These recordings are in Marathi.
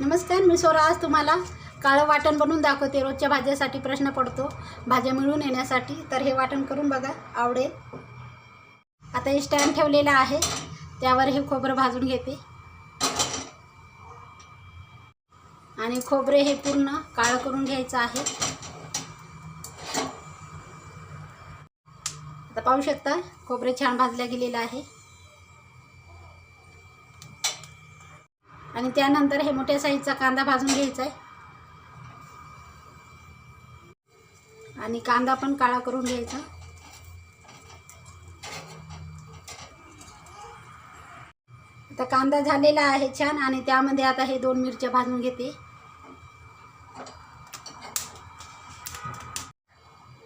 नमस्कार मी सोरा आज तुम्हाला काळं वाटण बनवून दाखवते. रोजच्या भाज्यासाठी प्रश्न पडतो. भाज्या मिळून येण्यासाठी. तर हे वाटण करून बघा. आवडेल. आता हे स्टँड ठेवलेलं आहे. त्यावर हे खोबरं भाजून घेते. आणि खोबरे हे पूर्ण काळं करून घ्यायचं आहे. आता पाहू शकता खोबरे छान भाजल्या गेलेलं आहे. आणि त्यानंतर हे मोठ्या साईजचा कांदा भाजून घ्यायचा आहे. आणि कांदा पण काळा करून घ्यायचा. आता कांदा झालेला आहे छान आणि त्यामध्ये आता हे दोन मिरच्या भाजून घेते.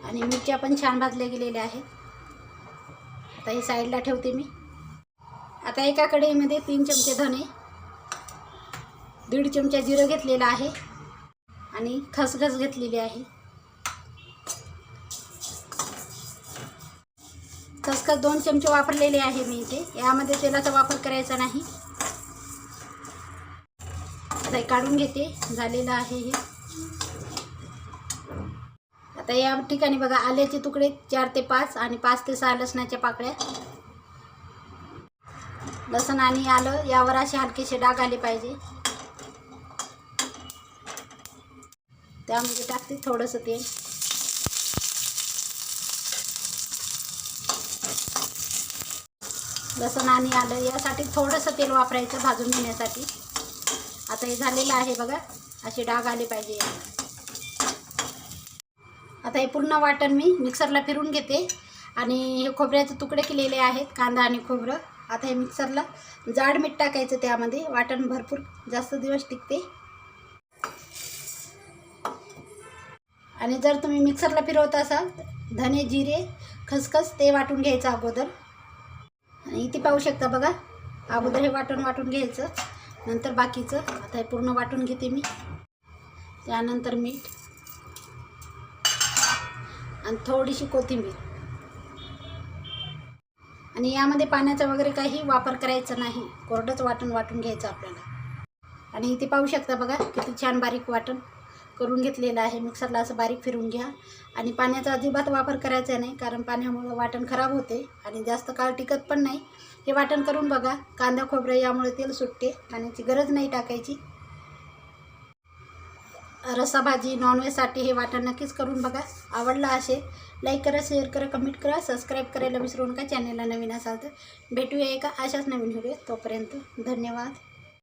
आणि मिरच्या पण छान भाजल्या गेलेल्या आहेत. आता हे साईडला ठेवते मी. आता एका कढईमध्ये तीन चमचे धने. दीड चमचा जिरं घेतलेलं आहे आणि खसखस घेतलेली आहे. खसखस दोन चमचे वापरलेले आहे मी इथे. यामध्ये तेलाचा वापर करायचा नाही. आता हे काढून घेते. झालेलं आहे हे. आता या ठिकाणी बघा आल्याचे तुकडे चार ते पाच आणि पाच ते सहा लसणाच्या पाकळ्या. लसण आणि आलं यावर असे हलकेसे डाग आले पाहिजे. त्यामध्ये टाकते थोडंसं तेल. लसण आणि आलं यासाठी थोडंसं तेल वापरायचं भाजून घेण्यासाठी. आता हे झालेलं आहे बघा असे डाग आले पाहिजे. आता हे पूर्ण वाटण मी मिक्सरला फिरून घेते. आणि हे खोबऱ्याचे तुकडे केलेले आहेत कांदा आणि खोबरं. आता हे मिक्सरला जाड मीठ टाकायचं त्यामध्ये वाटण भरपूर जास्त दिवस टिकते. आणि जर तुम्ही मिक्सरला फिरवत असाल धने जिरे खसखस ते वाटून घ्यायचं अगोदर. आणि इथे पाहू शकता बघा अगोदर हे वाटून वाटून घ्यायचं नंतर बाकीचं आता हे पूर्ण वाटून घेते मी. त्यानंतर मीठ आणि थोडीशी कोथिंबीर. आणि यामध्ये पाण्याचा वगैरे काही वापर करायचा नाही कोरडंच वाटण वाटून घ्यायचं आपल्याला. आणि इथे पाहू शकता बघा किती छान बारीक वाटण. करून घेतलेलं आहे. मिक्सरला असं बारीक फिरून घ्या. आणि पाण्याचा अजिबात वापर करायचा नाही कारण पाण्यामुळं वाटण खराब होते आणि जास्त काळ टिकत पण नाही. हे वाटण करून बघा कांदा खोबरं यामुळे तेल सुटते पाण्याची गरज नाही टाकायची. रसाभाजी नॉनव्हेजसाठी हे वाटण नक्कीच करून बघा. आवडला असेल लाईक करा शेअर करा कमेंट करा सबस्क्राईब करायला विसरू नका. चॅनलला नवीन असाल तर भेटूया एका अशाच नवीन व्हिडिओ तोपर्यंत. धन्यवाद.